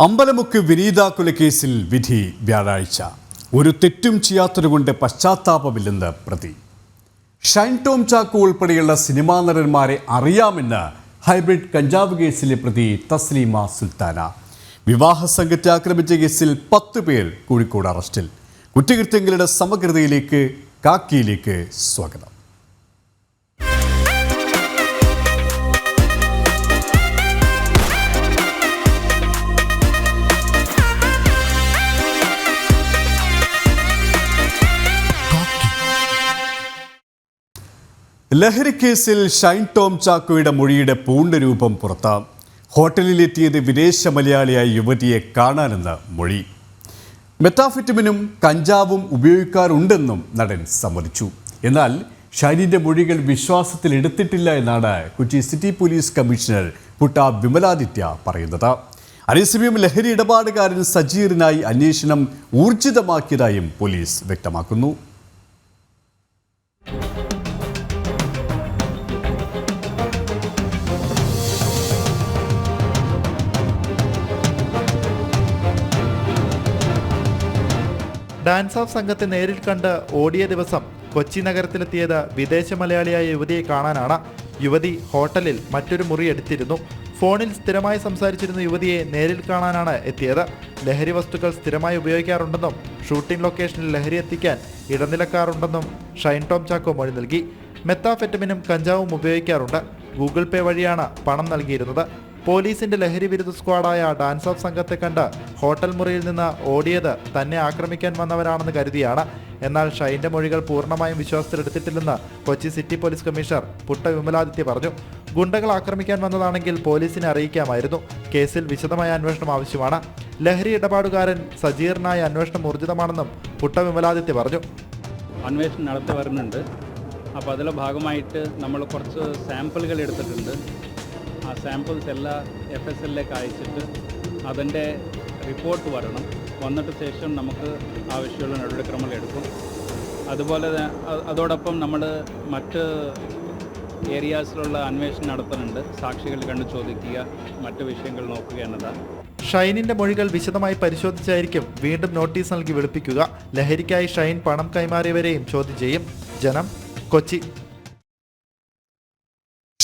അമ്പലമുക്ക് വിനീത കൊലക്കേസിൽ വിധി വ്യാഴാഴ്ച. ഒരു തെറ്റും ചെയ്യാത്തതുകൊണ്ട് പശ്ചാത്താപമില്ലെന്ന് പ്രതി. ഷൈൻ ടോം ചാക്കോ ഉൾപ്പെടെയുള്ള സിനിമാ നടന്മാരെ അറിയാമെന്ന് ഹൈബ്രിഡ് കഞ്ചാവ് കേസിലെ പ്രതി തസ്ലീമ സുൽത്താന. വിവാഹ സംഘത്തെ ആക്രമിച്ച കേസിൽ പത്ത് പേർ കോഴിക്കോട് അറസ്റ്റിൽ. കുറ്റകൃത്യങ്ങളുടെ സമഗ്രതയിലേക്ക് കാക്കിയിലേക്ക് സ്വാഗതം. ലഹരിക്കേസിൽ ഷൈൻ ടോം ചാക്കോയുടെ മൊഴിയുടെ പൂർണരൂപം പുറത്ത്. ഹോട്ടലിലെത്തിയത് വിദേശ മലയാളിയായ യുവതിയെ കാണാനെന്ന് മൊഴി. മെത്താഫിറ്റമിനും കഞ്ചാവും ഉപയോഗിക്കാറുണ്ടെന്നും നടൻ സമ്മതിച്ചു. എന്നാൽ ഷൈനിന്റെ മൊഴികൾ വിശ്വാസത്തിൽ എടുത്തിട്ടില്ല എന്നാണ് Kochi city police commissioner Putta Vimaladitya പറയുന്നത്. അതേസമയം ലഹരി ഇടപാടുകാരൻ സജീറിനായി അന്വേഷണം ഊർജിതമാക്കിയതായും പോലീസ് വ്യക്തമാക്കുന്നു. ഡാൻസ് ഓഫ് സംഘത്തെ നേരിൽ കണ്ട് ഓടിയ ദിവസം കൊച്ചി നഗരത്തിലെത്തിയത് വിദേശ മലയാളിയായ യുവതിയെ കാണാനാണ്. യുവതി ഹോട്ടലിൽ മറ്റൊരു മുറി എടുത്തിരുന്നു. ഫോണിൽ സ്ഥിരമായി സംസാരിച്ചിരുന്ന യുവതിയെ നേരിൽ കാണാനാണ് എത്തിയത്. ലഹരി വസ്തുക്കൾ സ്ഥിരമായി ഉപയോഗിക്കാറുണ്ടെന്നും ഷൂട്ടിംഗ് ലൊക്കേഷനിൽ ലഹരി എത്തിക്കാൻ ഇടനിലക്കാറുണ്ടെന്നും ഷൈൻ ടോം ചാക്കോ മൊഴി നൽകി. മെത്താഫെറ്റമിനും കഞ്ചാവും ഉപയോഗിക്കാറുണ്ട്. ഗൂഗിൾ പേ വഴിയാണ് പണം നൽകിയിരുന്നത്. പോലീസിന്റെ ലഹരി വിരുദ്ധ സ്ക്വാഡായ ഡാൻസ് ഓഫ് സംഘത്തെ കണ്ട് ഹോട്ടൽ മുറിയിൽ നിന്ന് ഓടിയത് തന്നെ ആക്രമിക്കാൻ വന്നവരാണെന്ന് കരുതിയാണ്. എന്നാൽ ഷൈന്റെ മൊഴികൾ പൂർണമായും വിശ്വാസത്തിലെടുത്തിട്ടില്ലെന്ന് Kochi city police commissioner Putta Vimaladitya പറഞ്ഞു. ഗുണ്ടകൾ ആക്രമിക്കാൻ വന്നതാണെങ്കിൽ പോലീസിനെ അറിയിക്കാമായിരുന്നു. കേസിൽ വിശദമായ അന്വേഷണം ആവശ്യമാണ്. ലഹരി ഇടപാടുകാരൻ സജീറിനായ അന്വേഷണം ഊർജിതമാണെന്നും പുട്ട വിമലാദിത്യ പറഞ്ഞു. അന്വേഷണം നടത്തി വരുന്നുണ്ട്. അപ്പോൾ അതിലെ ഭാഗമായിട്ട് നമ്മൾ കുറച്ച് സാമ്പിളുകൾ എടുത്തിട്ടുണ്ട്. ആ സാമ്പിൾസ് എല്ലാം എഫ് എസ് എല്ലിലേക്ക് അയച്ചിട്ട് അതിന്റെ റിപ്പോർട്ട് വരണം. വന്നിട്ട് ശേഷം നമുക്ക് ആവശ്യമുള്ള നടപടിക്രമങ്ങൾ എടുക്കും. അതുപോലെ അതോടൊപ്പം നമ്മൾ മറ്റ് ഏരിയാസിലുള്ള അന്വേഷണം നടത്തുന്നുണ്ട്. സാക്ഷികൾ കണ്ട് ചോദിക്കുക മറ്റു വിഷയങ്ങൾ നോക്കുക എന്നതാണ്. ഷൈനിന്റെ മൊഴികൾ വിശദമായി പരിശോധിച്ചായിരിക്കും വീണ്ടും നോട്ടീസ് നൽകി വിളിപ്പിക്കുക. ലഹരിക്കായി ഷൈൻ പണം കൈമാറിയവരെയും ചോദ്യം ചെയ്യും. ജനം കൊച്ചി.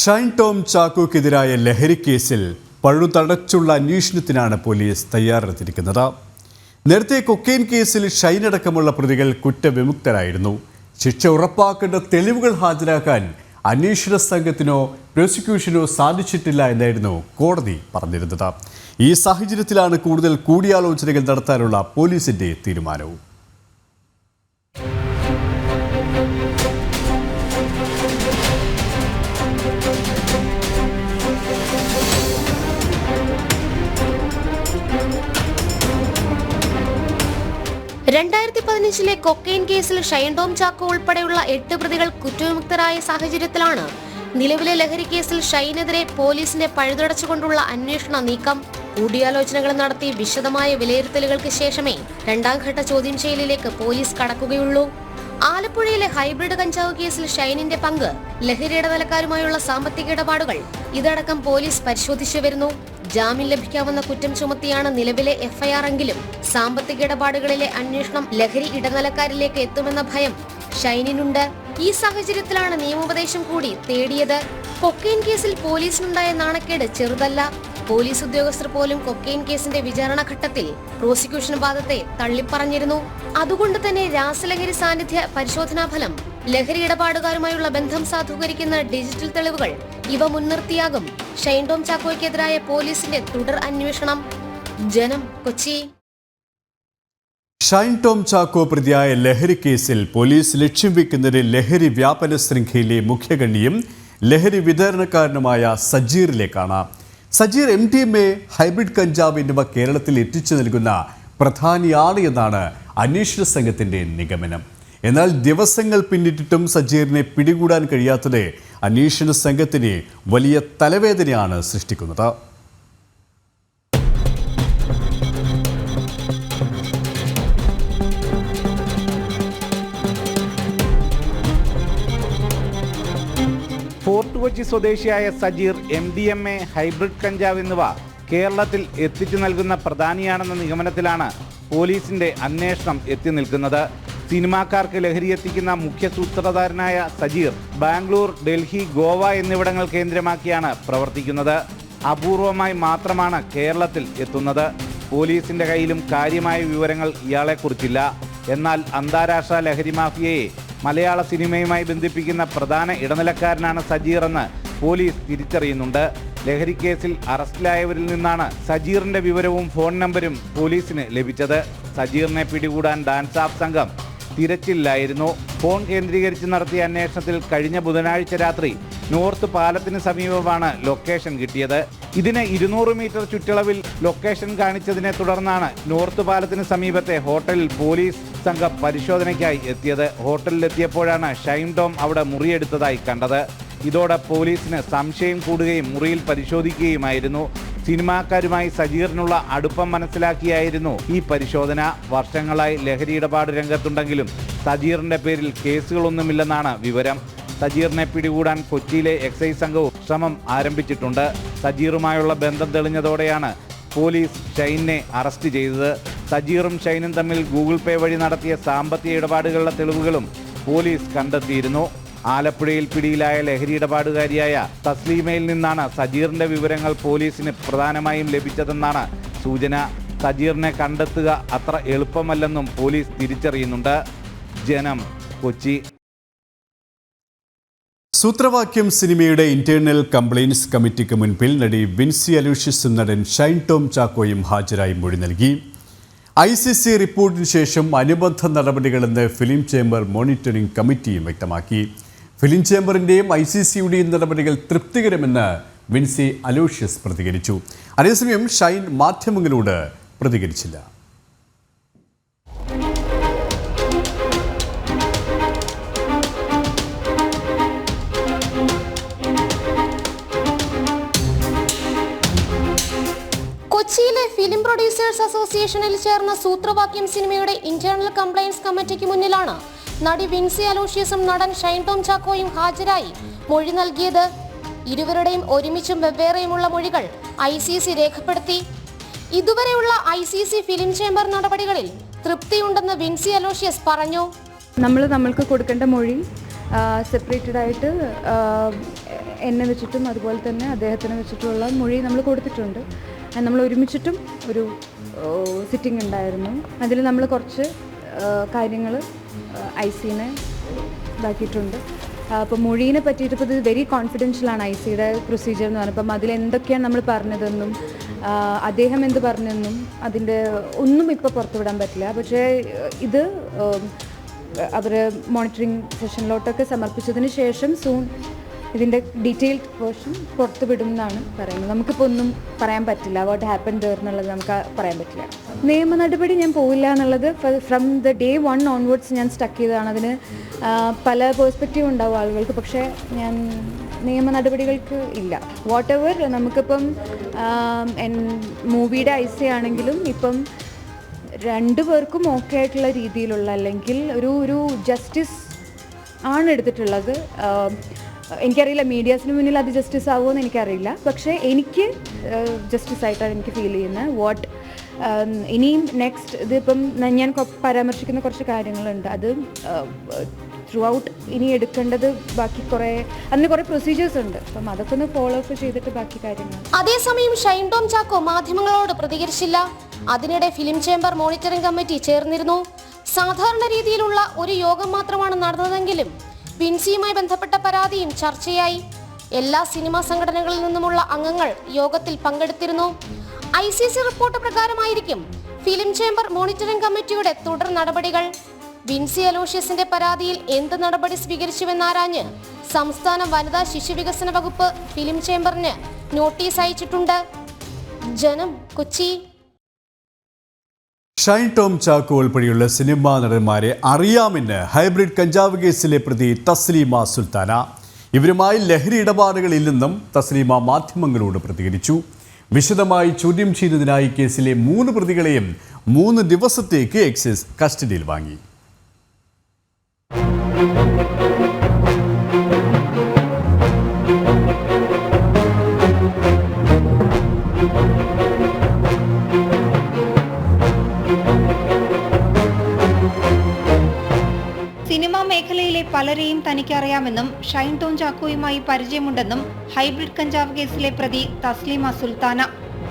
ഷൈൻ ടോം ചാക്കോക്കെതിരായ ലഹരിക്കേസിൽ പഴുതടച്ചുള്ള അന്വേഷണത്തിനാണ് പോലീസ് തയ്യാറെടുത്തിരിക്കുന്നത്. നേരത്തെ കൊക്കെയിൻ കേസിൽ ഷൈൻ അടക്കമുള്ള പ്രതികൾ കുറ്റവിമുക്തരായിരുന്നു. ശിക്ഷ ഉറപ്പാക്കേണ്ട തെളിവുകൾ ഹാജരാക്കാൻ അന്വേഷണ സംഘത്തിനോ പ്രോസിക്യൂഷനോ സാധിച്ചിട്ടില്ല എന്നായിരുന്നു കോടതി പറഞ്ഞിരുന്നത്. ഈ സാഹചര്യത്തിലാണ് കൂടുതൽ കൂടിയാലോചനകൾ നടത്താനുള്ള പോലീസിന്റെ തീരുമാനവും. രണ്ടായിരത്തി പതിനഞ്ചിലെ കൊക്കെയിൻ കേസിൽ ഷൈൻ ടോം ചാക്കോ ഉൾപ്പെടെയുള്ള എട്ട് പ്രതികൾ കുറ്റവിമുക്തരായ സാഹചര്യത്തിലാണ് നിലവിലെ ലഹരി കേസിൽ ഷൈനെതിരെ പോലീസിന്റെ പഴുതടച്ചുകൊണ്ടുള്ള അന്വേഷണ നീക്കം. കൂടിയാലോചനകൾ നടത്തി വിശദമായ വിലയിരുത്തലുകൾക്ക് ശേഷമേ രണ്ടാം ഘട്ട ചോദ്യം ചെയ്യലിലേക്ക് പോലീസ് കടക്കുകയുള്ളൂ. ആലപ്പുഴയിലെ ഹൈബ്രിഡ് കഞ്ചാവ് കേസിൽ ഷൈനിന്റെ പങ്ക് ലഹരി ഇടനിലക്കാരുമായുള്ള സാമ്പത്തിക ഇടപാടുകൾ ഇതടക്കം പോലീസ് പരിശോധിച്ചു വരുന്നു. ജാമ്യം ലഭിക്കാവുന്ന കുറ്റം ചുമത്തിയാണ് നിലവിലെ എഫ്ഐആർ എങ്കിലും. സാമ്പത്തിക ഇടപാടുകളിലെ അന്വേഷണം ലഹരി ഇടനിലക്കാരിലേക്ക് എത്തുമെന്ന ഭയം ഷൈനിനുണ്ട്. ഈ സാഹചര്യത്തിലാണ് നിയമോപദേശം കൂടി തേടിയത്. കൊക്കെയിൻ കേസിൽ പോലീസിനുണ്ടായ നാണക്കേട് ചെറുതല്ല. പോലീസ് ഉദ്യോഗസ്ഥർ പോലും കൊക്കെയിൻ കേസിന്റെ വിചാരണ ഘട്ടത്തിൽ പ്രോസിക്യൂഷൻ വാദത്തെ തള്ളിപ്പറഞ്ഞിരുന്നു. അതുകൊണ്ട് തന്നെ രാസലഹരി സാന്നിധ്യ പരിശോധനാ ഫലം ലഹരി ഇടപാടുകാരുമായുള്ള ബന്ധം സാധൂകരിക്കുന്ന ഡിജിറ്റൽ തെളിവുകൾ ഇവ മുൻനിർത്തിയാകും. ഷൈൻഡോം ചാക്കോയ്ക്കെതിരായ പോലീസിന്റെ തുടർ അന്വേഷണം. ജനം കൊച്ചി. ഷൈൻ ടോം ചാക്കോ പ്രതിയായ ലഹരി കേസിൽ പോലീസ് ലക്ഷ്യം വെക്കുന്നത് ലഹരി വ്യാപന ശൃംഖലയിലെ മുഖ്യകണ്ണിയും ലഹരി വിതരണക്കാരനുമായ സജീറിലേക്കാണ്. Sajeer M D M A hybrid കഞ്ചാവ് എന്നിവ കേരളത്തിൽ എത്തിച്ചു നൽകുന്ന പ്രധാനിയാണ് എന്നാണ് അന്വേഷണ സംഘത്തിന്റെ നിഗമനം. എന്നാൽ ദിവസങ്ങൾ പിന്നിട്ടിട്ടും സജീറിനെ പിടികൂടാൻ കഴിയാത്തത് അന്വേഷണ സംഘത്തിന് വലിയ തലവേദനയാണ് സൃഷ്ടിക്കുന്നത്. ഫോർട്ട് കൊച്ചി സ്വദേശിയായ Sajeer M D M A hybrid കഞ്ചാവ് എന്നിവ കേരളത്തിൽ എത്തിച്ചു നൽകുന്ന പ്രധാനിയാണെന്ന നിഗമനത്തിലാണ് പോലീസിന്റെ അന്വേഷണം എത്തി നിൽക്കുന്നത്. സിനിമാക്കാർക്ക് ലഹരി എത്തിക്കുന്ന മുഖ്യ സൂത്രധാരനായ സജീർ ബാംഗ്ലൂർ ഡൽഹി ഗോവ എന്നിവിടങ്ങൾ കേന്ദ്രമാക്കിയാണ് പ്രവർത്തിക്കുന്നത്. അപൂർവമായി മാത്രമാണ് കേരളത്തിൽ എത്തുന്നത്. പോലീസിന്റെ കയ്യിലും കാര്യമായ വിവരങ്ങൾ ഇയാളെക്കുറിച്ചില്ല. എന്നാൽ അന്താരാഷ്ട്ര ലഹരി മാഫിയയെ മലയാള സിനിമയുമായി ബന്ധിപ്പിക്കുന്ന പ്രധാന ഇടനിലക്കാരനാണ് സജീർ എന്ന് പോലീസ് തിരിച്ചറിയുന്നുണ്ട്. ലഹരി കേസിൽ അറസ്റ്റിലായവരിൽ നിന്നാണ് സജീറിന്റെ വിവരവും ഫോൺ നമ്പരും പോലീസിന് ലഭിച്ചത്. സജീറിനെ പിടികൂടാൻ ഡാൻസ് ആപ്പ് സംഘം തിരച്ചിലായിരുന്നു. ഫോൺ കേന്ദ്രീകരിച്ച് നടത്തിയ അന്വേഷണത്തിൽ കഴിഞ്ഞ ബുധനാഴ്ച രാത്രി നോർത്ത് പാലത്തിന് സമീപമാണ് ലൊക്കേഷൻ കിട്ടിയത്. ഇതിന് ഇരുന്നൂറ് മീറ്റർ ചുറ്റളവിൽ ലൊക്കേഷൻ കാണിച്ചതിനെ തുടർന്നാണ് നോർത്ത് പാലത്തിന് സമീപത്തെ ഹോട്ടലിൽ പോലീസ് സംഘം പരിശോധനയ്ക്കായി എത്തിയത്. ഹോട്ടലിലെത്തിയപ്പോഴാണ് ഷൈൻ ടോം അവിടെ മുറിയെടുത്തതായി കണ്ടത്. ഇതോടെ പോലീസിന് സംശയം കൂടുകയും മുറിയിൽ പരിശോധിക്കുകയുമായിരുന്നു. സിനിമാക്കാരുമായി സജീറിനുള്ള അടുപ്പം മനസ്സിലാക്കിയായിരുന്നു ഈ പരിശോധന. വർഷങ്ങളായി ലഹരി ഇടപാട് രംഗത്തുണ്ടെങ്കിലും സജീറിന്റെ പേരിൽ കേസുകളൊന്നുമില്ലെന്നാണ് വിവരം. സജീറിനെ പിടികൂടാൻ കൊച്ചിയിലെ എക്സൈസ് സംഘവും ശ്രമം ആരംഭിച്ചിട്ടുണ്ട്. സജീറുമായുള്ള ബന്ധം തെളിഞ്ഞതോടെയാണ് പോലീസ് ഷൈനെ അറസ്റ്റ് ചെയ്തത്. സജീറും ഷൈനും തമ്മിൽ ഗൂഗിൾ പേ വഴി നടത്തിയ സാമ്പത്തിക ഇടപാടുകളുടെ തെളിവുകളും പോലീസ് കണ്ടെത്തിയിരുന്നു. ആലപ്പുഴയിൽ പിടിയിലായ ലഹരി ഇടപാടുകാരിയായ തസ്ലീമയിൽ നിന്നാണ് സജീറിന്റെ വിവരങ്ങൾ പോലീസിന് പ്രധാനമായും ലഭിച്ചതെന്നാണ് സൂചന. സജീറിനെ കണ്ടെത്തുക അത്ര എളുപ്പമല്ലെന്നും പോലീസ് തിരിച്ചറിയുന്നുണ്ട്. ജനം കൊച്ചി. സൂത്രവാക്യം സിനിമയുടെ ഇന്റേണൽ കംപ്ലയിൻസ് കമ്മിറ്റിക്ക് മുൻപിൽ നടി വിൻസി അലൂഷ്യസും നടൻ ഷൈൻ ടോം ചാക്കോയും ഹാജരായി മൊഴി നൽകി. ഐ സി സി റിപ്പോർട്ടിന് ശേഷം അനുബന്ധ നടപടികളെന്ന് ഫിലിം ചേംബർ മോണിറ്ററിംഗ് കമ്മിറ്റിയും വ്യക്തമാക്കി. ഫിലിം ചേംബറിന്റെയും ഐ സി സിയുടെയും നടപടികൾ തൃപ്തികരമെന്ന് വിൻസി അലോഷ്യസ് പ്രതികരിച്ചു. അതേസമയം ഷൈൻ മാധ്യമങ്ങളോട് പ്രതികരിച്ചില്ല. കൊച്ചിയിലെ ഫിലിം പ്രൊഡ്യൂസേഴ്സ് അസോസിയേഷനിൽ ചേർന്ന സൂത്രവാക്യം സിനിമയുടെ ഇന്റേണൽ കംപ്ലയൻസ് കമ്മിറ്റിക്ക് മുന്നിലാണ് നടി വിൻസി അലോഷ്യസും നടൻ ഷൈൻ ടോം ചാക്കോയും ഹാജരായി. മൊഴി നൽകിയത് ഇരുവരുടെയും ഒരുമിച്ചും വെവ്വേറെയുമുള്ള മൊഴികൾ ഐ സി സി രേഖപ്പെടുത്തി. ഇതുവരെയുള്ള I C C film chamber നടപടികളിൽ തൃപ്തിയുണ്ടെന്ന് വിൻസി അലോഷ്യസ് പറഞ്ഞു. നമ്മൾ നമ്മൾക്ക് കൊടുക്കേണ്ട മൊഴി സെപ്പറേറ്റഡ് ആയിട്ട് എന്നെ വെച്ചിട്ടും അതുപോലെ തന്നെ അദ്ദേഹത്തിന് വെച്ചിട്ടുള്ള മൊഴി നമ്മൾ കൊടുത്തിട്ടുണ്ട്. നമ്മൾ ഒരുമിച്ചിട്ടും ഒരു സിറ്റിംഗ് ഉണ്ടായിരുന്നു. അതിൽ നമ്മൾ കുറച്ച് കാര്യങ്ങൾ ഐ സിനെ ഇതാക്കിയിട്ടുണ്ട്. അപ്പോൾ മൊഴീനെ പറ്റിയിട്ട് ഇപ്പോൾ ഇത് വെരി കോൺഫിഡൻഷ്യലാണ് ഐ സിയുടെ പ്രൊസീജിയർ എന്ന് പറഞ്ഞപ്പം അതിൽ എന്തൊക്കെയാണ് നമ്മൾ പറഞ്ഞതെന്നും അദ്ദേഹം എന്ത് പറഞ്ഞെന്നും അതിന്റെ ഒന്നും ഇപ്പോൾ പുറത്തുവിടാൻ പറ്റില്ല. പക്ഷേ ഇത് അവർ മോണിറ്ററിങ് സെഷനിലോട്ടൊക്കെ സമർപ്പിച്ചതിന് ശേഷം സൂൺ ഇതിന്റെ ഡീറ്റെയിൽഡ് വേർഷൻ പുറത്ത് വിടും എന്നാണ് പറയുന്നത്. നമുക്കിപ്പോൾ ഒന്നും പറയാൻ പറ്റില്ല. വാട്ട് ഹാപ്പൻ ദർ എന്നുള്ളത് നമുക്ക് പറയാൻ പറ്റില്ല. നിയമ നടപടി ഞാൻ പോയില്ല എന്നുള്ളത് from the day one onwards ഞാൻ സ്റ്റക്ക് ചെയ്തതാണ്. അതിന് പല പേഴ്സ്പെക്റ്റീവ് ഉണ്ടാവും ആളുകൾക്ക്. പക്ഷേ ഞാൻ നിയമ നടപടികൾക്ക് ഇല്ല. വാട്ട് എവർ നമുക്കിപ്പം മൂവിയുടെ ഐസ ആണെങ്കിലും ഇപ്പം രണ്ടു പേർക്കും ഓക്കെ ആയിട്ടുള്ള രീതിയിലുള്ള അല്ലെങ്കിൽ ഒരു ഒരു ജസ്റ്റിസ് ആണ് എടുത്തിട്ടുള്ളത്. എനിക്കറിയില്ല മീഡിയാസിന് മുന്നിൽ അത് ജസ്റ്റിസ് ആവുമെന്ന് എനിക്കറിയില്ല. പക്ഷേ എനിക്ക് ജസ്റ്റിസ് ആയിട്ടാണ് എനിക്ക് ഫീൽ ചെയ്യുന്നത്. വാട്ട് ഇനിയും നെക്സ്റ്റ് ഇതിപ്പം ഞാൻ പരാമർശിക്കുന്ന കുറച്ച് കാര്യങ്ങളുണ്ട്. അത് ത്രൂ ഔട്ട് ഇനി എടുക്കേണ്ടത് ബാക്കി കുറേ അതിന് കുറേ പ്രൊസീജിയേഴ്സ് ഉണ്ട്. അപ്പം അതൊക്കെ ഒന്ന് ഫോളോ അപ്പ് ചെയ്തിട്ട് ബാക്കി കാര്യങ്ങൾ. അതേസമയം ഷൈൻ ടോം ചാക്കോ മാധ്യമങ്ങളോട് പ്രതികരിച്ചില്ല. അതിനിടെ ഫിലിം ചേംബർ മോണിറ്ററിംഗ് കമ്മിറ്റി ചേർന്നിരുന്നു. സാധാരണ രീതിയിലുള്ള ഒരു യോഗം മാത്രമാണ് നടന്നതെങ്കിലും വിൻസിയുമായി ബന്ധപ്പെട്ട പരാതിയും ചർച്ചയായി. എല്ലാ സിനിമാ സംഘടനകളിൽ നിന്നുമുള്ള അംഗങ്ങൾ യോഗത്തിൽ പങ്കെടുത്തിരുന്നു. ഐ സി സി റിപ്പോർട്ട് പ്രകാരമായിരിക്കും ഫിലിം ചേംബർ മോണിറ്ററിംഗ് കമ്മിറ്റിയുടെ തുടർ നടപടികൾ. വിൻസി അലോഷ്യസിന്റെ പരാതിയിൽ എന്ത് നടപടി സ്വീകരിച്ചുവെന്നാരാഞ്ഞ് സംസ്ഥാന വനിതാ ശിശുവികസന വകുപ്പ് ഫിലിം ചേംബറിന് നോട്ടീസ് അയച്ചിട്ടുണ്ട്. ജനം കൊച്ചി. ഷൈൻ ടോം ചാക്കോ ഉൾപ്പെടെയുള്ള സിനിമാ നടന്മാരെ അറിയാമെന്ന് ഹൈബ്രിഡ് കഞ്ചാവ് കേസിലെ പ്രതി തസ്ലീമ സുൽത്താന. ഇവരുമായി ലഹരി ഇടപാടുകളില്ലെന്നും തസ്ലീമ മാധ്യമങ്ങളോട് പ്രതികരിച്ചു. വിശദമായി ചോദ്യം ചെയ്യുന്നതിനായി കേസിലെ മൂന്ന് പ്രതികളെയും മൂന്ന് ദിവസത്തേക്ക് എക്സൈസ് കസ്റ്റഡിയിൽ വാങ്ങി. സിനിമാ മേഖലയിലെ പലരെയും തനിക്കറിയാമെന്നും ഷൈൻ ടോൺ ചാക്കോയുമായി പരിചയമുണ്ടെന്നും ഹൈബ്രിഡ് കഞ്ചാവ് കേസിലെ പ്രതി തസ്ലീമ സുൽത്താന.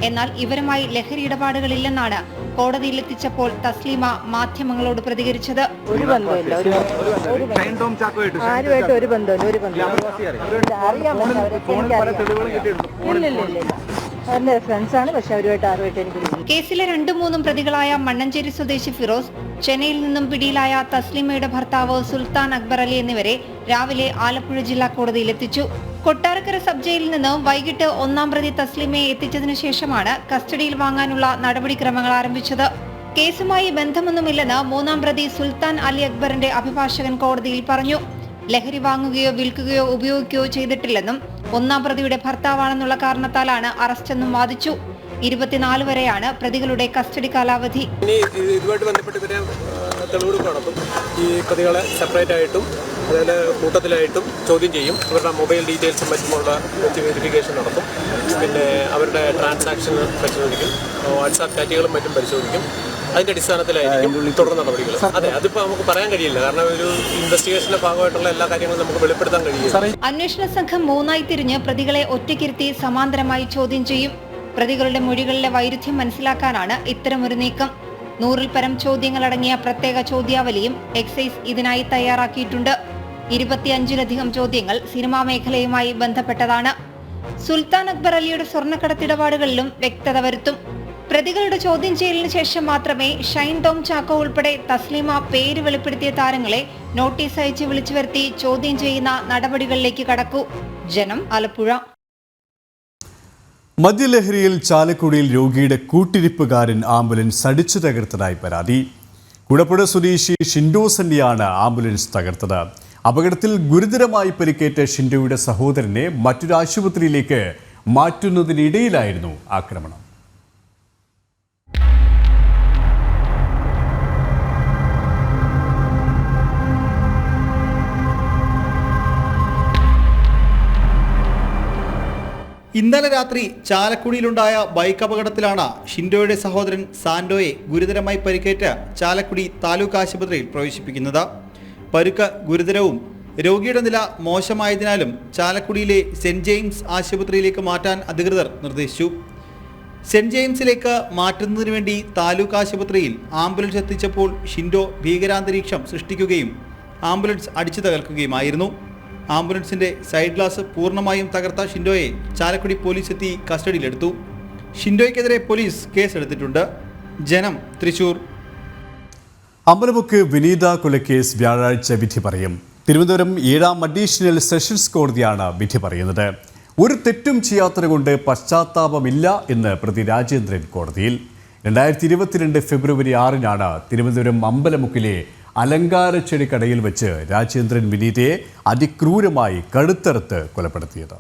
എന്നാൽ ഇവരുമായി ലഹരി ഇടപാടുകളില്ലെന്നാണ് കോടതിയിലെത്തിച്ചപ്പോൾ തസ്ലീമ മാധ്യമങ്ങളോട് പ്രതികരിച്ചത്. ഒരു ബന്ധമില്ല ഒരു. ആരുമായിട്ട് ബന്ധമില്ല ഒരു ബന്ധമില്ല എനിക്ക്. കേസിലെ രണ്ടും മൂന്നും പ്രതികളായ മണ്ണഞ്ചേരി സ്വദേശി ഫിറോസ് ചെന്നൈയിൽ നിന്നും പിടിയിലായ തസ്ലിമയുടെ ഭർത്താവ് സുൽത്താൻ അക്ബർ അലി എന്നിവരെ രാവിലെ ആലപ്പുഴ ജില്ലാ കോടതിയിലെത്തിച്ചു കൊട്ടാരക്കര സബ് ജയിലിൽ നിന്ന് വൈകിട്ട് ഒന്നാം പ്രതി തസ്ലിമയെ എത്തിച്ചതിനു ശേഷമാണ് കസ്റ്റഡിയിൽ വാങ്ങാനുള്ള നടപടിക്രമങ്ങൾ ആരംഭിച്ചത്. കേസുമായി ബന്ധമൊന്നുമില്ലെന്ന് മൂന്നാം പ്രതി സുൽത്താൻ അലി അക്ബറിന്റെ അഭിഭാഷകൻ കോടതിയിൽ പറഞ്ഞു. ലഹരി വാങ്ങുകയോ വിൽക്കുകയോ ഉപയോഗിക്കുകയോ ചെയ്തിട്ടില്ലെന്നും ഒന്നാം പ്രതിയുടെ ഭർത്താവാണെന്നുള്ള കാരണത്താലാണ് അറസ്റ്റെന്നും വാദിച്ചു. ഇരുപത്തിനാല് വരെയാണ് പ്രതികളുടെ കസ്റ്റഡി കാലാവധി. ഇതുമായിട്ട് ബന്ധപ്പെട്ട് തെളിവെടുപ്പ് നടത്തും. ഈ പ്രതികളെ സെപ്പറേറ്റ് ആയിട്ടും അതുപോലെ കൂട്ടത്തിലായിട്ടും ചോദ്യം ചെയ്യും. അവരുടെ മൊബൈൽ ഡീറ്റെയിൽസും മറ്റുമുള്ള വെച്ച് വെരിഫിക്കേഷൻ നടത്തും. പിന്നെ അവരുടെ ട്രാൻസാക്ഷൻ പരിശോധിക്കും. വാട്സാപ്പ് ചാറ്റുകളും മറ്റും പരിശോധിക്കും. അതിന്റെ അടിസ്ഥാനത്തിലായിരിക്കും തുടർ നടപടികൾ. അതെ അതിപ്പോൾ നമുക്ക് പറയാൻ കഴിയില്ല. കാരണം ഒരു ഇൻവെസ്റ്റിഗേഷന്റെ ഭാഗമായിട്ടുള്ള എല്ലാ കാര്യങ്ങളും നമുക്ക് വെളിപ്പെടുത്താൻ കഴിയും അന്വേഷണ സംഘം മൂന്നായി തിരിഞ്ഞ് പ്രതികളെ ഒറ്റയ്ക്കിരുത്തി സമാന്തരമായി ചോദ്യം ചെയ്യും. പ്രതികളുടെ മൊഴികളിലെ വൈരുദ്ധ്യം മനസ്സിലാക്കാനാണ് ഇത്തരമൊരു നീക്കം. നൂറിൽ പരം ചോദ്യങ്ങളടങ്ങിയ പ്രത്യേക ചോദ്യാവലിയും എക്സൈസ് ഇതിനായി തയ്യാറാക്കിയിട്ടുണ്ട്. ഇരുപത്തിയഞ്ചിലധികം ചോദ്യങ്ങൾ സിനിമാ മേഖലയുമായി ബന്ധപ്പെട്ടതാണ്. സുൽത്താൻ അക്ബർ അലിയുടെ സ്വർണക്കടത്തിടപാടുകളിലും വ്യക്തത വരുത്തും. പ്രതികളുടെ ചോദ്യം ചെയ്യലിന് ശേഷം മാത്രമേ ഷൈൻ ടോം ചാക്കോ ഉൾപ്പെടെ തസ്ലീമ പേര് വെളിപ്പെടുത്തിയ താരങ്ങളെ നോട്ടീസ് അയച്ച് വിളിച്ചു വരുത്തി ചോദ്യം ചെയ്യുന്ന നടപടികളിലേക്ക് കടക്കൂ. ജനം ആലപ്പുഴ. മദ്യലഹരിയിൽ ചാലക്കുടിയിൽ രോഗിയുടെ കൂട്ടിരിപ്പുകാരൻ ആംബുലൻസ് അടിച്ചു തകർത്തതായി പരാതി. കുടപ്പുഴ സ്വദേശി ഷിൻഡോസന്റെയാണ് ആംബുലൻസ് തകർത്തത്. അപകടത്തിൽ ഗുരുതരമായി പരിക്കേറ്റ ഷിൻഡോയുടെ സഹോദരനെ മറ്റൊരു ആശുപത്രിയിലേക്ക് മാറ്റുന്നതിനിടയിലായിരുന്നു ആക്രമണം. ഇന്നലെ രാത്രി ചാലക്കുടിയിലുണ്ടായ ബൈക്ക് അപകടത്തിലാണ് ഷിൻഡോയുടെ സഹോദരൻ സാൻഡോയെ ഗുരുതരമായി പരിക്കേറ്റ ചാലക്കുടി താലൂക്ക് ആശുപത്രിയിൽ പ്രവേശിപ്പിക്കുന്നത്. പരുക്ക് ഗുരുതരവും രോഗിയുടെ നില മോശമായതിനാലും ചാലക്കുടിയിലെ സെന്റ് ജെയിംസ് ആശുപത്രിയിലേക്ക് മാറ്റാൻ അധികൃതർ നിർദ്ദേശിച്ചു. സെന്റ് ജെയിംസിലേക്ക് മാറ്റുന്നതിനു വേണ്ടി താലൂക്ക് ആശുപത്രിയിൽ ആംബുലൻസ് എത്തിച്ചപ്പോൾ ഷിൻഡോ ഭീകരാന്തരീക്ഷം സൃഷ്ടിക്കുകയും ആംബുലൻസ് അടിച്ചു തകർക്കുകയുമായിരുന്നു. ആംബുലൻസിന്റെ സൈഡ് ഗ്ലാസ് പൂർണമായും തകർത്ത ഷിൻഡോയെ ചാലക്കുടി പോലീസ് എത്തി കസ്റ്റഡിയിലെടുത്തു. ഷിൻഡോയ്ക്കെതിരെ പോലീസ് കേസെടുത്തിട്ടുണ്ട്. ജനം തൃശൂർ. അമ്പലമുക്ക് വിനീത കൊലക്കേസ് വ്യാഴാഴ്ച വിധി പറയും. തിരുവനന്തപുരം ഏഴാം അഡീഷണൽ സെഷൻസ് കോടതിയാണ് വിധി പറയുന്നത്. ഒരു തെറ്റും ചെയ്യാത്തത് കൊണ്ട് പശ്ചാത്താപമില്ല എന്ന് പ്രതി രാജേന്ദ്രൻ കോടതിയിൽ. രണ്ടായിരത്തി ഇരുപത്തിരണ്ട് ഫെബ്രുവരി ആറിനാണ് തിരുവനന്തപുരം അമ്പലമുക്കിലെ അലങ്കാര ചെടിക്കടയിൽ വെച്ച് രാജേന്ദ്രൻ വിനീതയെ അതിക്രൂരമായി കടുത്തെടുത്ത് കൊലപ്പെടുത്തിയത്.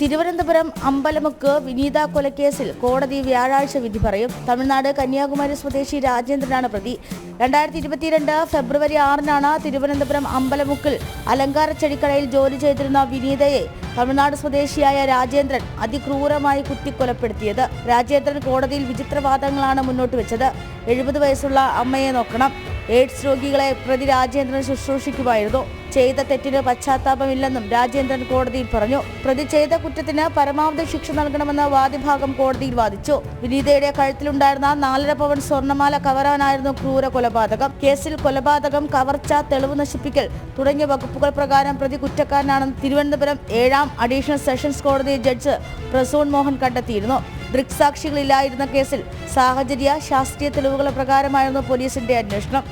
തിരുവനന്തപുരം അമ്പലമുക്ക് വിനീത കൊലക്കേസിൽ കോടതി വ്യാഴാഴ്ച വിധി പറയും. തമിഴ്നാട് കന്യാകുമാരി സ്വദേശി രാജേന്ദ്രനാണ് പ്രതി. രണ്ടായിരത്തി ഇരുപത്തിരണ്ട് ഫെബ്രുവരി ആറിനാണ് തിരുവനന്തപുരം അമ്പലമുക്കിൽ അലങ്കാര ചെടിക്കടയിൽ ജോലി ചെയ്തിരുന്ന വിനീതയെ തമിഴ്നാട് സ്വദേശിയായ രാജേന്ദ്രൻ അതിക്രൂരമായി കുത്തിക്കൊലപ്പെടുത്തിയത്. രാജേന്ദ്രൻ കോടതിയിൽ വിചിത്രവാദങ്ങളാണ് മുന്നോട്ട് വെച്ചത്. എഴുപത് വയസ്സുള്ള അമ്മയെ നോക്കണം. എയ്ഡ്സ് രോഗികളെ പ്രതി രാജേന്ദ്രൻ ശുശ്രൂഷിക്കുമായിരുന്നു. ചെയ്ത തെറ്റിന് പശ്ചാത്താപമില്ലെന്നും രാജേന്ദ്രൻ കോടതിയിൽ പറഞ്ഞു. പ്രതി ചെയ്ത കുറ്റത്തിന് പരമാവധി ശിക്ഷ നൽകണമെന്ന് വാദിഭാഗം കോടതിയിൽ വാദിച്ചു. വിനീതയുടെ കഴുത്തിലുണ്ടായിരുന്ന നാലര പവൻ സ്വർണമാല കവരാനായിരുന്നു ക്രൂര കൊലപാതകം. കേസിൽ കൊലപാതകം കവർച്ച തെളിവ് നശിപ്പിക്കൽ തുടങ്ങിയ വകുപ്പുകൾ പ്രകാരം പ്രതി കുറ്റക്കാരനാണെന്ന് തിരുവനന്തപുരം ഏഴാം അഡീഷണൽ സെഷൻസ് കോടതി ജഡ്ജ് പ്രസൂൺ മോഹൻ കണ്ടെത്തിയിരുന്നു. ദൃക്സാക്ഷികളില്ലായിരുന്ന കേസിൽ സാഹചര്യ ശാസ്ത്രീയ തെളിവുകൾ പ്രകാരമായിരുന്നു പോലീസിന്റെ അന്വേഷണം.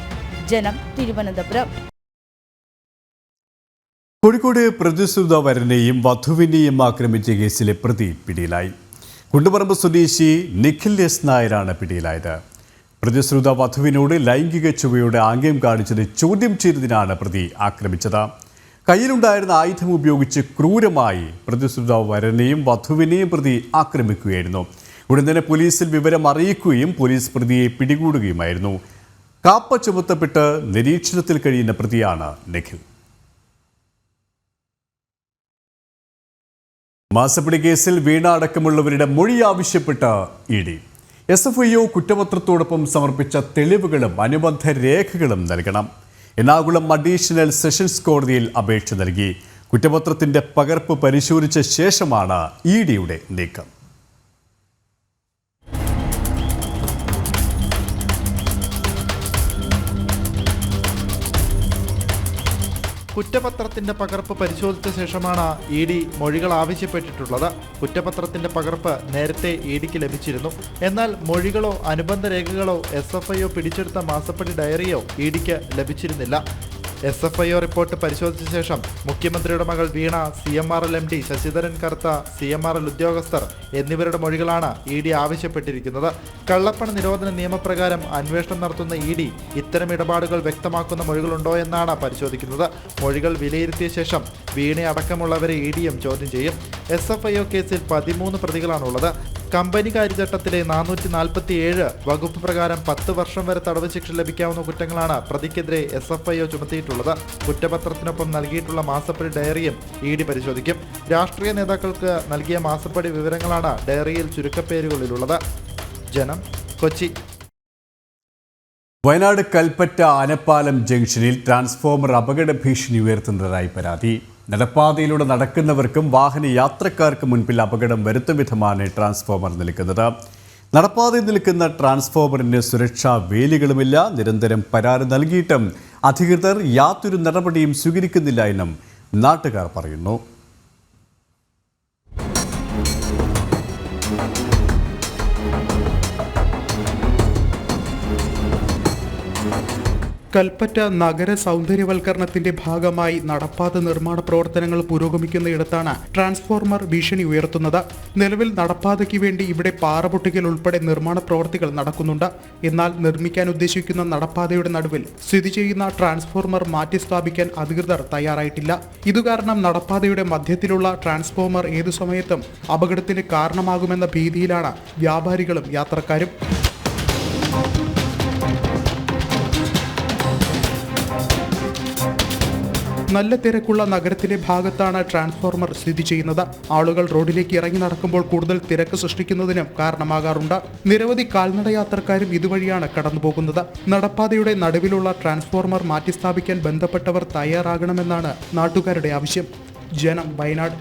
ജനം തിരുവനന്തപുരം. കോഴിക്കോട് പ്രതിശ്രുത വരനെയും വധുവിനെയും ആക്രമിച്ച കേസിലെ പ്രതി പിടിയിലായി. കുണ്ടുപറമ്പ് സ്വദേശി നിഖിൽ എസ് നായരാണ് പിടിയിലായത്. പ്രതിശ്രുത വധുവിനോട് ലൈംഗിക ചുവയുടെ ആംഗ്യം കാണിച്ചത് ചോദ്യം ചെയ്തതിനാണ് പ്രതി ആക്രമിച്ചത്. കയ്യിലുണ്ടായിരുന്ന ആയുധം ഉപയോഗിച്ച് ക്രൂരമായി പ്രതിശ്രുത വരനെയും വധുവിനെയും പ്രതി ആക്രമിക്കുകയായിരുന്നു. ഉടൻ തന്നെ പോലീസിൽ വിവരം അറിയിക്കുകയും പോലീസ് പ്രതിയെ പിടികൂടുകയുമായിരുന്നു. കാപ്പ ചുമത്തപ്പെട്ട് നിരീക്ഷണത്തിൽ കഴിയുന്ന പ്രതിയാണ് നിഖിൽ. മാസപ്പടി കേസിൽ വീണ അടക്കമുള്ളവരുടെ മൊഴി ആവശ്യപ്പെട്ട E D. S F I O കുറ്റപത്രത്തോടൊപ്പം സമർപ്പിച്ച തെളിവുകളും അനുബന്ധ രേഖകളും നൽകണം. എറണാകുളം അഡീഷണൽ സെഷൻസ് കോടതിയിൽ അപേക്ഷ നൽകി. കുറ്റപത്രത്തിന്റെ പകർപ്പ് പരിശോധിച്ച ശേഷമാണ് ഇ ഡിയുടെ നീക്കം. കുറ്റപത്രത്തിന്റെ പകർപ്പ് പരിശോധിച്ച ശേഷമാണ് ഇ ഡി മൊഴികൾ ആവശ്യപ്പെട്ടിട്ടുള്ളത്. കുറ്റപത്രത്തിന്റെ പകർപ്പ് നേരത്തെ ഇ ഡിക്ക് ലഭിച്ചിരുന്നു. എന്നാൽ മൊഴികളോ അനുബന്ധ രേഖകളോ എസ് എഫ് ഐയോ പിടിച്ചെടുത്ത മാസപ്പടി ഡയറിയോ ഇ ഡിക്ക് ലഭിച്ചിരുന്നില്ല. S F I O report പരിശോധിച്ച ശേഷം മുഖ്യമന്ത്രിയുടെ മകൾ Veena C M R L M D Sasidharan കറുത്ത സി എം ആർ എൽ ഉദ്യോഗസ്ഥർ എന്നിവരുടെ മൊഴികളാണ് ഇ ഡി ആവശ്യപ്പെട്ടിരിക്കുന്നത്. കള്ളപ്പണ നിരോധന നിയമപ്രകാരം അന്വേഷണം നടത്തുന്ന ഇ ഡി ഇത്തരം ഇടപാടുകൾ വ്യക്തമാക്കുന്ന മൊഴികളുണ്ടോ എന്നാണ് പരിശോധിക്കുന്നത്. മൊഴികൾ വിലയിരുത്തിയ ശേഷം വീണ അടക്കമുള്ളവരെ ഇ ഡിയും ചോദ്യം ചെയ്യും. എസ് എഫ് ഐ ഒ കേസിൽ പതിമൂന്ന് പ്രതികളാണുള്ളത്. കമ്പനി കാര്യചട്ടത്തിലെ നാനൂറ്റി നാൽപ്പത്തി ഏഴ് വകുപ്പ് പ്രകാരം പത്ത് വർഷം വരെ തടവ് ശിക്ഷ ലഭിക്കാവുന്ന കുറ്റങ്ങളാണ് പ്രതിക്കെതിരെ എസ് എഫ് ഐ ഒ ചുമത്തിയിട്ടുള്ളത്. കുറ്റപത്രത്തിനൊപ്പം നൽകിയിട്ടുള്ള മാസപ്പടി ഡയറിയും ഇ ഡി പരിശോധിക്കും. രാഷ്ട്രീയ നേതാക്കൾക്ക് നൽകിയ മാസപ്പടി വിവരങ്ങളാണ് ഡയറിയിൽ ചുരുക്കപ്പേരുകളിലുള്ളത്. ജനം കൊച്ചി. വയനാട് കൽപ്പറ്റ ആനപ്പാലം ജംഗ്ഷനിൽ ട്രാൻസ്ഫോമർ അപകട ഭീഷണി ഉയർത്തുന്നതായി പരാതി. നടപ്പാതയിലൂടെ നടക്കുന്നവർക്കും വാഹന യാത്രക്കാർക്കും മുൻപിൽ അപകടം വരുത്തും വിധമാണ് ട്രാൻസ്ഫോമർ നിൽക്കുന്നത്. നടപ്പാതയിൽ നിൽക്കുന്ന ട്രാൻസ്ഫോമറിന് സുരക്ഷാ വേലികളുമില്ല. നിരന്തരം പരാതി നൽകിയിട്ടും അധികൃതർ യാതൊരു നടപടിയും സ്വീകരിക്കുന്നില്ല എന്നും നാട്ടുകാർ പറയുന്നു. കൽപ്പറ്റ നഗര സൗന്ദര്യവൽക്കരണത്തിന്റെ ഭാഗമായി നടപ്പാത നിർമ്മാണ പ്രവർത്തനങ്ങൾ പുരോഗമിക്കുന്നയിടത്താണ് ട്രാൻസ്ഫോർമർ ഭീഷണി ഉയർത്തുന്നത്. നിലവിൽ നടപ്പാതയ്ക്ക് വേണ്ടി ഇവിടെ പാറപൊട്ടിക്കൽ ഉൾപ്പെടെ നിർമ്മാണ പ്രവർത്തികൾ നടക്കുന്നുണ്ട്. എന്നാൽ നിർമ്മിക്കാൻ ഉദ്ദേശിക്കുന്ന നടപ്പാതയുടെ നടുവിൽ സ്ഥിതി ചെയ്യുന്ന ട്രാൻസ്ഫോർമർ മാറ്റി സ്ഥാപിക്കാൻ അധികൃതർ തയ്യാറായിട്ടില്ല. ഇതുകാരണം നടപ്പാതയുടെ മധ്യത്തിലുള്ള ട്രാൻസ്ഫോർമർ ഏതു സമയത്തും അപകടത്തിന് കാരണമാകുമെന്ന ഭീതിയിലാണ് വ്യാപാരികളും യാത്രക്കാരും. നല്ല തിരക്കുള്ള നഗരത്തിലെ ഭാഗത്താണ് ട്രാൻസ്ഫോർമർ സ്ഥിതി ചെയ്യുന്നത്. ആളുകൾ റോഡിലേക്ക് ഇറങ്ങി നടക്കുമ്പോൾ കൂടുതൽ തിരക്ക് സൃഷ്ടിക്കുന്നതിനും കാരണമാകാറുണ്ട്. നിരവധി കാൽനട യാത്രക്കാരും ഇതുവഴിയാണ് കടന്നുപോകുന്നത്. നടപ്പാതയുടെ നടുവിലുള്ള ട്രാൻസ്ഫോർമർ മാറ്റിസ്ഥാപിക്കാൻ ബന്ധപ്പെട്ടവർ തയ്യാറാകണമെന്നാണ് നാട്ടുകാരുടെ ആവശ്യം. ജനം വയനാട്.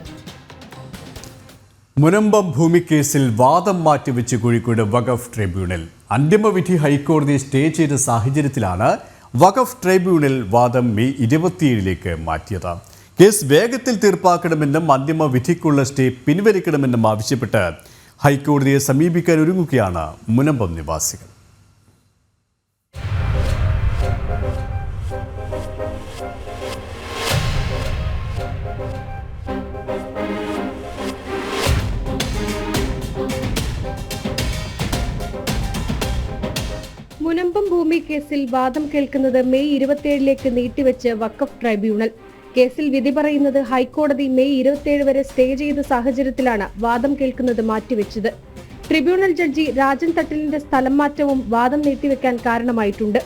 മുനമ്പം ഭൂമി കേസിൽ വാദം മാറ്റിവെച്ച് കോഴിക്കോട് വഖഫ് ട്രിബ്യൂണൽ. അന്തിമവിധി ഹൈക്കോടതി സ്റ്റേ ചെയ്ത സാഹചര്യത്തിലാണ് വഖഫ് ട്രൈബ്യൂണൽ വാദം മെയ് ഇരുപത്തിയേഴിലേക്ക് മാറ്റിയത്. കേസ് വേഗത്തിൽ തീർപ്പാക്കണമെന്നും അന്തിമ വിധിക്കുള്ള സ്റ്റേ പിൻവലിക്കണമെന്നും ആവശ്യപ്പെട്ട് ഹൈക്കോടതിയെ സമീപിക്കാൻ ഒരുങ്ങുകയാണ് മുനമ്പം നിവാസികൾ. മുനമ്പം കേസിൽ വാദം കേൾക്കുന്നത് മെയ് ഇരുപത്തിയേഴിലേക്ക് നീട്ടിവെച്ച് വഖഫ് ട്രൈബ്യൂണൽ. കേസിൽ വിധി പറയുന്നത് ഹൈക്കോടതി മെയ് ഇരുപത്തിയേഴ് വരെ സ്റ്റേ ചെയ്ത സാഹചര്യത്തിലാണ് വാദം കേൾക്കുന്നത് മാറ്റിവെച്ചത്. ട്രിബ്യൂണൽ ജഡ്ജി രാജൻ തട്ടിലിന്റെ സ്ഥലം മാറ്റവും വാദം നീട്ടിവെക്കാൻ കാരണമായിട്ടുണ്ട്.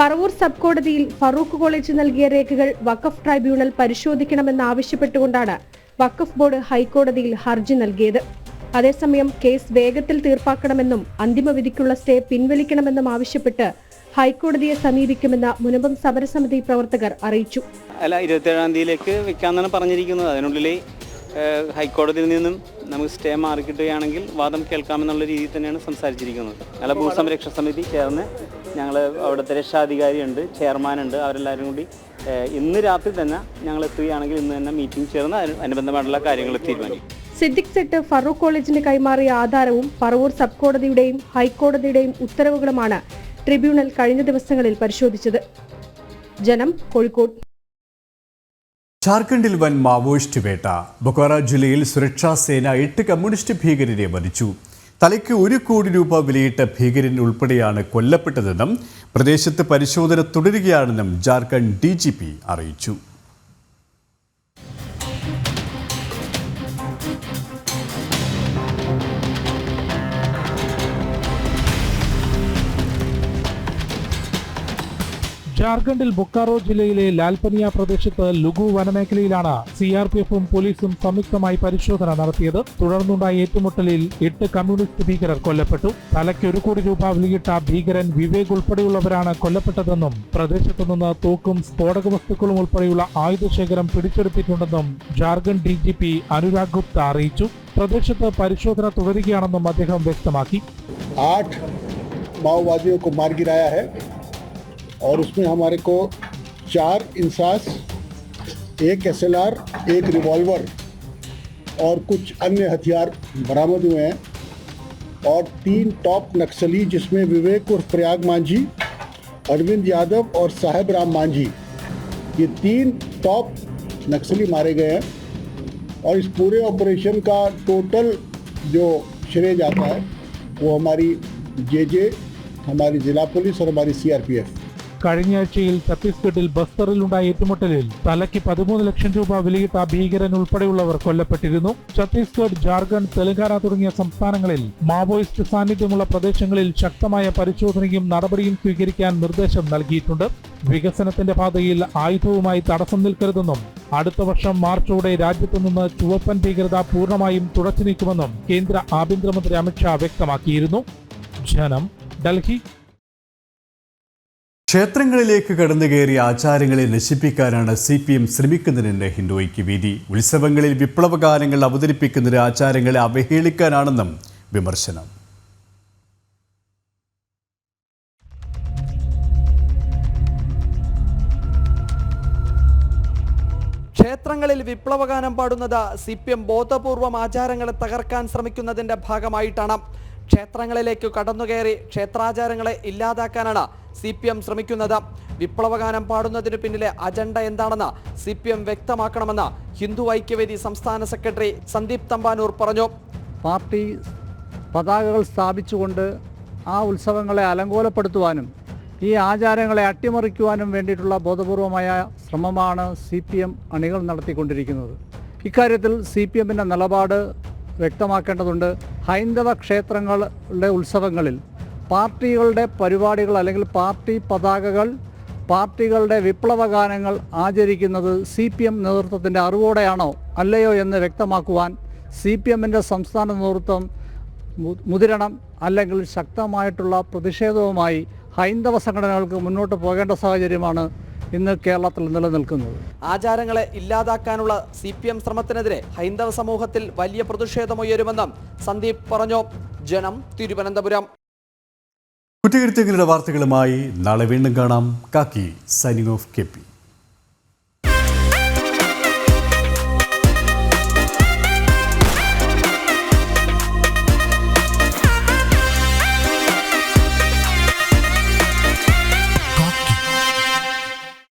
പറവൂർ സബ് കോടതിയിൽ ഫറൂഖ് കോളേജ് നൽകിയ രേഖകൾ വഖഫ് ട്രൈബ്യൂണൽ പരിശോധിക്കണമെന്നാവശ്യപ്പെട്ടുകൊണ്ടാണ് വഖഫ് ബോർഡ് ഹൈക്കോടതിയിൽ ഹർജി നൽകിയത്. അതേസമയം കേസ് വേഗത്തിൽ തീർപ്പാക്കണമെന്നും അന്തിമവിധിക്കുള്ള സ്റ്റേ പിൻവലിക്കണമെന്നും ആവശ്യപ്പെട്ട് ഹൈക്കോടതിയെ സമീപിക്കുമെന്ന് മുനമ്പം സമരസമിതി പ്രവർത്തകർ അറിയിച്ചു. അല്ല ഇരുപത്തേഴാം തീയതിയിലേക്ക് വെക്കാമെന്നാണ് പറഞ്ഞിരിക്കുന്നത്. അതിനുള്ളിൽ ഹൈക്കോടതിയിൽ നിന്നും നമുക്ക് സ്റ്റേ മാറി കിട്ടുകയാണെങ്കിൽ വാദം കേൾക്കാമെന്നുള്ള രീതിയിൽ തന്നെയാണ് സംസാരിച്ചിരിക്കുന്നത്. അല്ല ഭൂസംരക്ഷണ സമിതി ചേർന്ന് ഞങ്ങൾ അവിടുത്തെ രക്ഷാധികാരിയുണ്ട് ചെയർമാനുണ്ട് അവരെല്ലാവരും കൂടി ഇന്ന് രാത്രി തന്നെ ഞങ്ങൾ എത്തുകയാണെങ്കിൽ ഇന്ന് തന്നെ മീറ്റിംഗ് ചേർന്ന് അനുബന്ധമായിട്ടുള്ള കാര്യങ്ങൾ തീരുമാനിക്കും. സിദ്ദിഖ് സെട്ട് ഫറൂഖ് കോളേജിന് കൈമാറിയ ആധാരവും പറവൂർ സബ് കോടതിയുടെയും ഹൈക്കോടതിയുടെയും ഉത്തരവുകളുമാണ് ട്രിബ്യൂണൽ കഴിഞ്ഞ ദിവസങ്ങളിൽ പരിശോധിച്ചത്. ജനം കോഴിക്കോട്. ജാർഖണ്ഡിൽ വൻ മാവോയിസ്റ്റ് വേട്ട. ബൊക്കാറ ജില്ലയിൽ സുരക്ഷാ സേന എട്ട് കമ്മ്യൂണിസ്റ്റ് ഭീകരരെ വധിച്ചു. തലയ്ക്ക് ഒരു കോടി രൂപ വിലയിട്ട ഭീകരൻ ഉൾപ്പെടെയാണ് കൊല്ലപ്പെട്ടതെന്നും പ്രദേശത്ത് പരിശോധന തുടരുകയാണെന്നും ജാർഖണ്ഡ് ഡി അറിയിച്ചു. ജാർഖണ്ഡിൽ ബൊക്കാറോ ജില്ലയിലെ ലാൽപനിയ പ്രദേശത്ത് ലുഗു വനമേഖലയിലാണ് സി ആർ പി എഫും പോലീസും സംയുക്തമായി പരിശോധന നടത്തിയത്. തുടർന്നുണ്ടായ ഏറ്റുമുട്ടലിൽ എട്ട് കമ്മ്യൂണിസ്റ്റ് ഭീകരർ കൊല്ലപ്പെട്ടു. തലയ്ക്ക് ഒരു കോടി രൂപ വിലയിട്ട ഭീകരൻ വിവേക് ഉൾപ്പെടെയുള്ളവരാണ് കൊല്ലപ്പെട്ടതെന്നും പ്രദേശത്തു നിന്ന് തോക്കും സ്ഫോടക വസ്തുക്കളും ഉൾപ്പെടെയുള്ള ആയുധശേഖരം പിടിച്ചെടുത്തിട്ടുണ്ടെന്നും Jharkhand D G P Anurag Gupta അറിയിച്ചു. പ്രദേശത്ത് പരിശോധന തുടരുകയാണെന്നും അദ്ദേഹം വ്യക്തമാക്കി. മാവോവാദിയോ മാർഗിരായ और उसमें हमारे को चार इंसास, एक एसएलआर एक रिवॉल्वर और कुछ अन्य हथियार बरामद हुए हैं और तीन टॉप नक्सली, जिसमें विवेक उर्फ़ प्रयाग मांझी, अरविंद यादव और साहेब राम मांझी। ये तीन टॉप नक्सली मारे गए हैं और इस पूरे ऑपरेशन का टोटल जो श्रेय जाता है वो हमारी जे जे हमारी जिला पुलिस और हमारी सीआरपीएफ കഴിഞ്ഞയാഴ്ചയിൽ ഛത്തീസ്ഗഡിൽ ബസ്തറിലുണ്ടായ ഏറ്റുമുട്ടലിൽ തലയ്ക്ക് പതിമൂന്ന് ലക്ഷം രൂപ വിലയിട്ട ഭീകരൻ ഉൾപ്പെടെയുള്ളവർ കൊല്ലപ്പെട്ടിരുന്നു. ഛത്തീസ്ഗഡ് ജാർഖണ്ഡ് തെലങ്കാന തുടങ്ങിയ സംസ്ഥാനങ്ങളിൽ മാവോയിസ്റ്റ് സാന്നിധ്യമുള്ള പ്രദേശങ്ങളിൽ ശക്തമായ പരിശോധനയും നടപടിയും സ്വീകരിക്കാൻ നിർദ്ദേശം നൽകിയിട്ടുണ്ട്. വികസനത്തിന്റെ പാതയിൽ ആയുധവുമായി തടസ്സം നിൽക്കരുതെന്നും അടുത്ത വർഷം മാർച്ചോടെ രാജ്യത്തു നിന്ന് ചുവപ്പൻ ഭീകരത പൂർണമായും തുടച്ചു നീക്കുമെന്നും കേന്ദ്ര ആഭ്യന്തരമന്ത്രി അമിത്ഷാ വ്യക്തമാക്കിയിരുന്നു. ജനം ഡൽഹി ക്ഷേത്രങ്ങളിലേക്ക് കടന്നു കയറിയ ആചാരങ്ങളെ നശിപ്പിക്കാനാണ് സി പി എം ശ്രമിക്കുന്നതെന്ന് ഹിന്ദുയ്ക്ക് വീതി. ഉത്സവങ്ങളിൽ വിപ്ലവഗാനങ്ങൾ അവതരിപ്പിക്കുന്നത് ആചാരങ്ങളെ അവഹേളിക്കാനാണെന്നും വിമർശനം. ക്ഷേത്രങ്ങളിൽ വിപ്ലവഗാനം പാടുന്നത് സി പി എം ബോധപൂർവം ആചാരങ്ങളെ തകർക്കാൻ ശ്രമിക്കുന്നതിന്റെ ഭാഗമായിട്ടാണ്. ക്ഷേത്രങ്ങളിലേക്ക് കടന്നുകയറി ക്ഷേത്രാചാരങ്ങളെ ഇല്ലാതാക്കാനാണ് സി പി എം ശ്രമിക്കുന്നത്. വിപ്ലവഗാനം പാടുന്നതിന് പിന്നിലെ അജണ്ട എന്താണെന്ന് സി പി എം വ്യക്തമാക്കണമെന്ന് ഹിന്ദു ഐക്യവേദി സംസ്ഥാന സെക്രട്ടറി സന്ദീപ് തമ്പാനൂർ പറഞ്ഞു. പാർട്ടി പതാകകൾ സ്ഥാപിച്ചുകൊണ്ട് ആ ഉത്സവങ്ങളെ അലങ്കോലപ്പെടുത്തുവാനും ഈ ആചാരങ്ങളെ അട്ടിമറിക്കുവാനും വേണ്ടിയിട്ടുള്ള ബോധപൂർവമായ ശ്രമമാണ് സി പി എം അണികൾ നടത്തിക്കൊണ്ടിരിക്കുന്നത്. ഇക്കാര്യത്തിൽ സി പി എമ്മിന്റെ നിലപാട് വ്യക്തമാക്കേണ്ടതുണ്ട്. ഹൈന്ദവ ക്ഷേത്രങ്ങളുടെ ഉത്സവങ്ങളിൽ പാർട്ടികളുടെ പരിപാടികൾ അല്ലെങ്കിൽ പാർട്ടി പതാകകൾ പാർട്ടികളുടെ വിപ്ലവ ഗാനങ്ങൾ ആചരിക്കുന്നത് സി പി എം നേതൃത്വത്തിന്റെ അറിവോടെയാണോ അല്ലയോ എന്ന് വ്യക്തമാക്കുവാൻ സി പി എമ്മിന്റെ സംസ്ഥാന നേതൃത്വം മുതിരണം അല്ലെങ്കിൽ ശക്തമായിട്ടുള്ള പ്രതിഷേധവുമായി ഹൈന്ദവ സംഘടനകൾക്ക് മുന്നോട്ട് പോകേണ്ട സാഹചര്യമാണ് ഇന്ന് കേരളത്തിൽ നിലനിൽക്കുന്നത്. ആചാരങ്ങളെ ഇല്ലാതാക്കാനുള്ള സി പി എം ശ്രമത്തിനെതിരെ ഹൈന്ദവ സമൂഹത്തിൽ വലിയ പ്രതിഷേധമുയരുമെന്നും സന്ദീപ് പറഞ്ഞു. ജനം തിരുവനന്തപുരം. കുറ്റകൃത്യങ്ങളുടെ വാർത്തകളുമായി നാളെ വീണ്ടും കാണാം. കാക്കി സൈനിങ് ഓഫ് കെ പി.